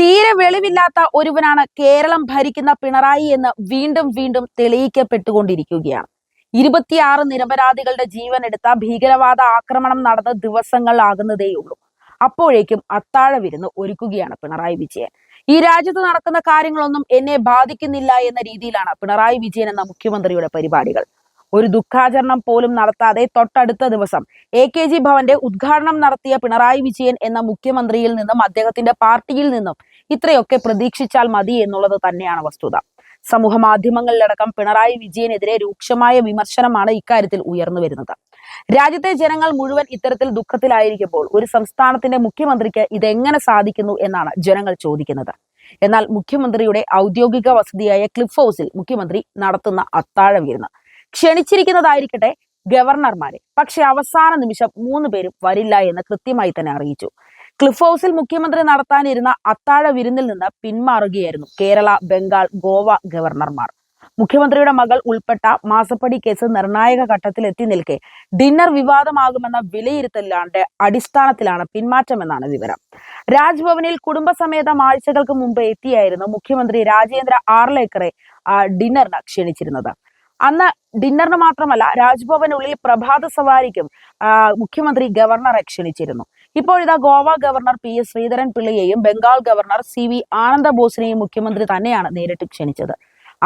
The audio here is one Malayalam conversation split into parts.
തീരെ വെളിവില്ലാത്ത ഒരുവനാണ് കേരളം ഭരിക്കുന്ന പിണറായി എന്ന് വീണ്ടും വീണ്ടും തെളിയിക്കപ്പെട്ടുകൊണ്ടിരിക്കുകയാണ്. ഇരുപത്തിയാറ് നിരപരാധികളുടെ ജീവൻ എടുത്ത ഭീകരവാദ ആക്രമണം നടന്ന ദിവസങ്ങളാകുന്നതേയുള്ളൂ അപ്പോഴേക്കും അത്താഴ വിരുന്ന് ഒരുക്കുകയാണ് പിണറായി വിജയൻ. ഈ രാജ്യത്ത് നടക്കുന്ന കാര്യങ്ങളൊന്നും എന്നെ ബാധിക്കുന്നില്ല എന്ന രീതിയിലാണ് പിണറായി വിജയൻ എന്ന മുഖ്യമന്ത്രിയുടെ പരിപാടികൾ. ഒരു ദുഃഖാചരണം പോലും നടത്താതെ തൊട്ടടുത്ത ദിവസം എ കെ ജി ഭവന്റെ ഉദ്ഘാടനം നടത്തിയ പിണറായി വിജയൻ എന്ന മുഖ്യമന്ത്രിയിൽ നിന്നും അദ്ദേഹത്തിന്റെ പാർട്ടിയിൽ നിന്നും ഇത്രയൊക്കെ പ്രതീക്ഷിച്ചാൽ മതി എന്നുള്ളത് തന്നെയാണ് വസ്തുത. സമൂഹ മാധ്യമങ്ങളിലടക്കം പിണറായി വിജയനെതിരെ രൂക്ഷമായ വിമർശനമാണ് ഇക്കാര്യത്തിൽ ഉയർന്നു വരുന്നത്. രാജ്യത്തെ ജനങ്ങൾ മുഴുവൻ ഇത്തരത്തിൽ ദുഃഖത്തിലായിരിക്കുമ്പോൾ ഒരു സംസ്ഥാനത്തിന്റെ മുഖ്യമന്ത്രിക്ക് ഇതെങ്ങനെ സാധിക്കുന്നു എന്നാണ് ജനങ്ങൾ ചോദിക്കുന്നത്. എന്നാൽ മുഖ്യമന്ത്രിയുടെ ഔദ്യോഗിക വസതിയായ ക്ലിഫ് ഹൗസിൽ മുഖ്യമന്ത്രി നടത്തുന്ന അത്താഴ വിരുന്ന്. ക്ഷണിച്ചിരിക്കുന്നതായിരിക്കട്ടെ ഗവർണർമാരെ. പക്ഷെ അവസാന നിമിഷം മൂന്ന് പേരും വരില്ല എന്ന് കൃത്യമായി തന്നെ അറിയിച്ചു. ക്ലിഫ് ഹൗസിൽ മുഖ്യമന്ത്രി നടത്താനിരുന്ന അത്താഴ വിരുന്നിൽ നിന്ന് പിന്മാറുകയായിരുന്നു കേരള ബംഗാൾ ഗോവ ഗവർണർമാർ. മുഖ്യമന്ത്രിയുടെ മകൾ ഉൾപ്പെട്ട മാസപ്പടി കേസ് നിർണായക ഘട്ടത്തിൽ എത്തി നിൽക്കെ ഡിന്നർ വിവാദമാകുമെന്ന വിലയിരുത്തലിന്റെ അടിസ്ഥാനത്തിലാണ് പിന്മാറ്റമെന്നാണ് വിവരം. രാജ്ഭവനിൽ കുടുംബസമേതം ആഴ്ചകൾക്ക് മുമ്പ് എത്തിയായിരുന്നു മുഖ്യമന്ത്രി രാജേന്ദ്ര ആർലേക്കറെ ഡിന്നറിന് ക്ഷണിച്ചിരുന്നത്. അന്ന് ഡിന്നറിന് മാത്രമല്ല രാജ്ഭവനുള്ളിൽ പ്രഭാത സവാരിക്കും മുഖ്യമന്ത്രി ഗവർണറെ ക്ഷണിച്ചിരുന്നു. ഇപ്പോഴിതാ Goa governor P S Sreedharan പിള്ളയെയും Bengal governor C V Ananda ബോസിനെയും മുഖ്യമന്ത്രി തന്നെയാണ് നേരിട്ട് ക്ഷണിച്ചത്.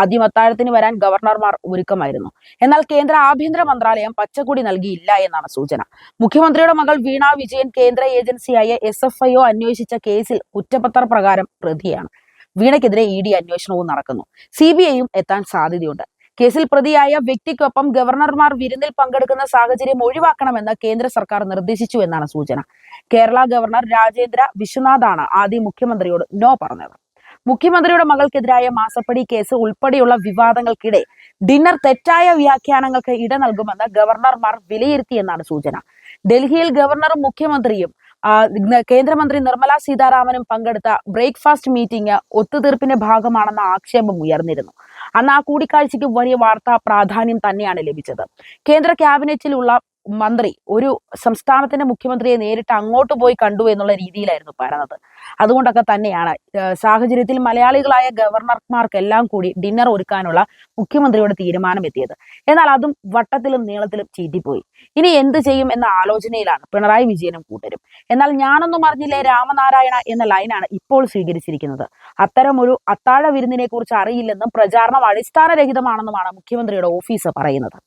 ആദ്യം അത്താഴത്തിന് വരാൻ ഗവർണർമാർ ഒരുക്കമായിരുന്നു. എന്നാൽ കേന്ദ്ര ആഭ്യന്തര മന്ത്രാലയം പച്ചക്കൊടി നൽകിയില്ല എന്നാണ് സൂചന. മുഖ്യമന്ത്രിയുടെ മകൾ വീണ വിജയൻ കേന്ദ്ര ഏജൻസിയായ എസ് എഫ് ഐ ഒ അന്വേഷിച്ച കേസിൽ കുറ്റപത്ര പ്രകാരം പ്രതിയാണ്. വീണയ്ക്കെതിരെ ഇ ഡി അന്വേഷണവും നടക്കുന്നു. സി ബി ഐയും എത്താൻ സാധ്യതയുണ്ട്. കേസിൽ പ്രതിയായ വ്യക്തിക്കൊപ്പം ഗവർണർമാർ വിരുന്നിൽ പങ്കെടുക്കുന്ന സാഹചര്യം ഒഴിവാക്കണമെന്ന് കേന്ദ്ര സർക്കാർ നിർദ്ദേശിച്ചു എന്നാണ് സൂചന. കേരള ഗവർണർ രാജേന്ദ്ര വിശ്വനാഥാണ് ആദ്യം മുഖ്യമന്ത്രിയോട് നോ പറഞ്ഞത്. മുഖ്യമന്ത്രിയുടെ മകൾക്കെതിരായ മാസപ്പടി കേസ് ഉൾപ്പെടെയുള്ള വിവാദങ്ങൾക്കിടെ ഡിന്നർ തെറ്റായ വ്യാഖ്യാനങ്ങൾക്ക് ഇട നൽകുമെന്ന് ഗവർണർമാർ വിലയിരുത്തിയെന്നാണ് സൂചന. ഡൽഹിയിൽ ഗവർണറും മുഖ്യമന്ത്രിയും കേന്ദ്രമന്ത്രി നിർമ്മല സീതാരാമനും പങ്കെടുത്ത ബ്രേക്ക്ഫാസ്റ്റ് മീറ്റിംഗ് ഒത്തുതീർപ്പിന്റെ ഭാഗമാണെന്ന ആക്ഷേപം ഉയർന്നിരുന്നു. അന്ന് ആ കൂടിക്കാഴ്ചയ്ക്ക് വലിയ വാർത്താ പ്രാധാന്യം തന്നെയാണ് ലഭിച്ചത്. കേന്ദ്ര ക്യാബിനറ്റിലുള്ള മന്ത്രി ഒരു സംസ്ഥാനത്തിന്റെ മുഖ്യമന്ത്രിയെ നേരിട്ട് അങ്ങോട്ട് പോയി കണ്ടു എന്നുള്ള രീതിയിലായിരുന്നു പറഞ്ഞത്. അതുകൊണ്ടൊക്കെ തന്നെയാണ്. സാഹചര്യത്തിൽ മലയാളികളായ ഗവർണർമാർക്കെല്ലാം കൂടി ഡിന്നർ ഒരുക്കാനുള്ള മുഖ്യമന്ത്രിയുടെ തീരുമാനം എത്തിയത് എന്നാൽ അതും വട്ടത്തിലും നീളത്തിലും ചീറ്റിപ്പോയി. ഇനി എന്ത് ചെയ്യും എന്ന ആലോചനയിലാണ് പിണറായി വിജയനും കൂട്ടരും. എന്നാൽ ഞാനൊന്നും അറിഞ്ഞില്ലേ രാമനാരായണ എന്ന ലൈനാണ് ഇപ്പോൾ സ്വീകരിച്ചിരിക്കുന്നത്. അത്തരം ഒരു അത്താഴ വിരുന്നിനെ കുറിച്ച് അറിയില്ലെന്നും പ്രചാരണം അടിസ്ഥാനരഹിതമാണെന്നുമാണ് മുഖ്യമന്ത്രിയുടെ ഓഫീസ് പറയുന്നത്.